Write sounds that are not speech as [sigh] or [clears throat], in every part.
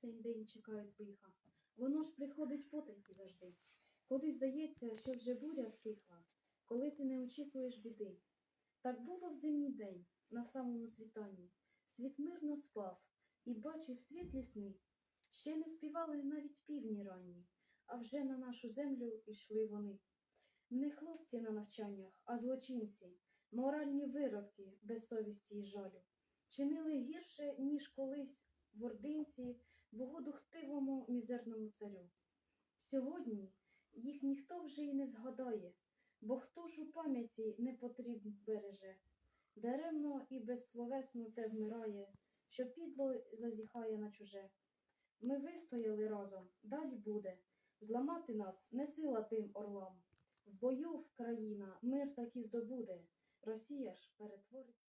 цей день чекають лиха. Воно ж приходить потайки завжди. Коли здається, що вже буря стихла, коли ти не очікуєш біди. Так було в зимній день, на самому світанні. Світ мирно спав і бачив світлі сни. Ще не співали навіть півні ранні, а вже на нашу землю йшли вони. Не хлопці на навчаннях, а злочинці, моральні виродки без совісті і жалю. Чинили гірше, ніж колись в ординці в хтивому мізерному царю. Сьогодні їх ніхто вже й не згадає, бо хто ж у пам'яті не потріб береже. Даремно і безсловесно те вмирає, що підло зазіхає на чуже. Ми вистояли разом, далі буде. Зламати нас не сила тим орлам. В бою в країна мир таки здобуде. Росія ж перетворить.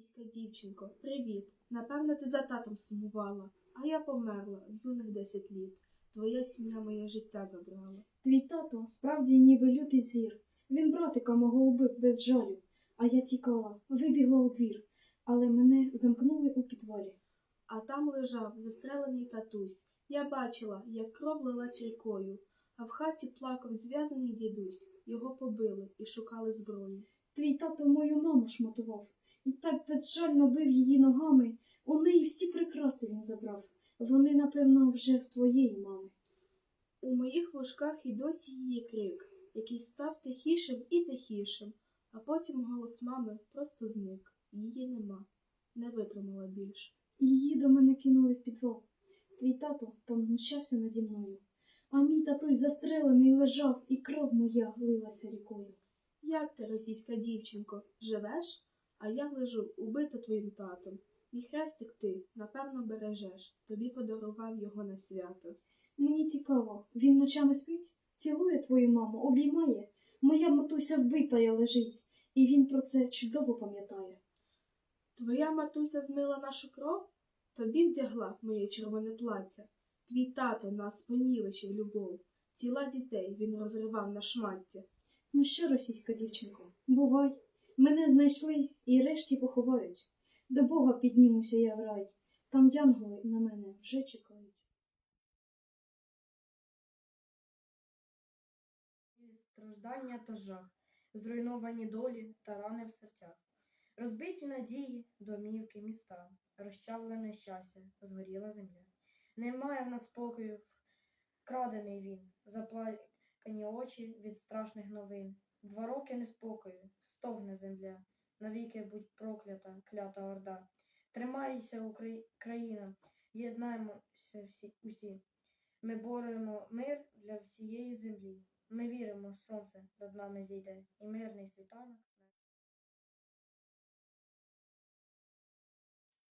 Російська дівчинко, привіт. Напевно, ти за татом сумувала, а я померла в юних десять літ. Твоя сім'я моє життя забрала. Твій тато справді ніби лютий звір. Він братика мого убив без жалю, а я тікала, вибігла у двір, але мене замкнули у підвалі. А там лежав застрелений татусь. Я бачила, як кров лилась рікою, а в хаті плакав зв'язаний дідусь. Його побили і шукали зброю. Твій тато мою маму шматував і так безжально бив її ногами. У неї всі прикраси він забрав. Вони, напевно, вже в твоєї мами. У моїх вушках і досі її крик, який став тихішим і тихішим, а потім голос мами просто зник. Її нема, не витримала більш. Її до мене кинули в підвал. Твій тато там знущався наді мною. А мій татусь застрелений лежав, і кров моя лилася рікою. Як ти, російська дівчинко, живеш? А я лежу, убита твоїм татом. Мій хрестик ти, напевно, бережеш, тобі подарував його на свято. Мені цікаво, він ночами спить, цілує твою маму, обіймає. Моя матуся вбитая лежить, і він про це чудово пам'ятає. Твоя матуся змила нашу кров? Тобі вдягла моє червоне плаття. Твій тато нас понівечив любов. Тіла дітей він розривав на шмаття. Ну що, російська дівчинко, бувай, мене знайшли і решті поховають. До Бога піднімуся я в рай, там янголи на мене вже чекають. страждання та жах, зруйновані долі та рани в серцях, розбиті надії, домівки, міста, розчавлене щастя, згоріла земля. Немає в нас спокою, крадений він, заплакані очі від страшних новин. Два роки неспокою, стогне земля, навіки будь проклята, клята орда. Тримайся, Украї... країна, єднаємося всі усі. Ми боремо мир для всієї землі. Ми віримо, сонце над нами зійде, і мирний світанок.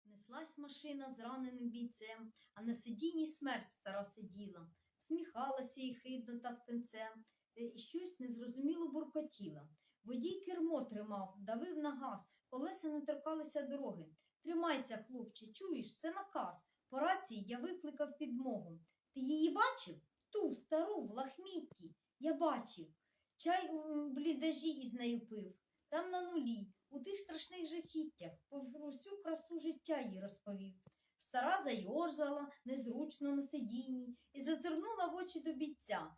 Неслась машина з раненим бійцем, а на сидінні смерть стара сиділа, всміхалася і хидно так тенцем, е, і щось незрозуміло буркотіла. Водій кермо тримав, давив на газ, колеса не торкалися дороги. Тримайся, хлопче, чуєш, це наказ. По рації я викликав підмогу. Ти її бачив? Ту стару в лахмітті. Я бачив. Чай у блідажі із нею пив. Там на нулі, у тих страшних жахіттях, про всю красу життя їй розповів. Стара зайорзала незручно на сидінні і зазирнула в очі до бійця.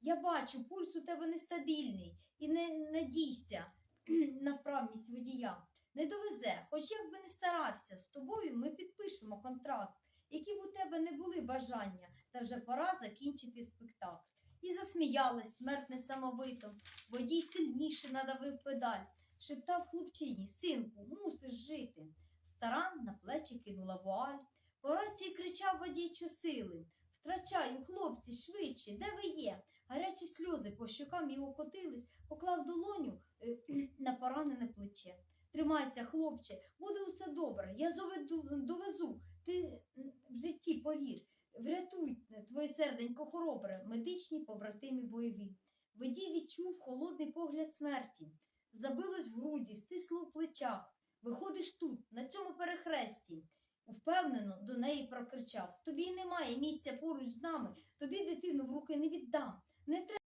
Я бачу, пульс у тебе нестабільний, і не надійся [clears throat] на вправність водія. Не довезе, хоч як би не старався, з тобою ми підпишемо контракт, які б у тебе не були бажання, та вже пора закінчити спектакль. І засміялась смерть несамовито. Водій сильніше надавив педаль, шептав хлопчині, синку, мусиш жити. Стара на плечі кинула вуаль. По рації кричав водій чосили. Втрачаю, хлопці, швидше, де ви є? Гарячі сльози по щокам його котились, поклав долоню е, [clears throat] на поранене плече. Тримайся, хлопче, буде усе добре. Я зоведу, довезу. Ти в житті повір. Врятуй твоє серденько хоробре, медичні побратимі бойові. Водій відчув холодний погляд смерті. Забилось в груді, стисло в плечах. Виходиш тут, на цьому перехресті. Впевнено до неї прокричав Тобі немає місця поруч з нами, тобі дитину в руки не віддам. Не треба.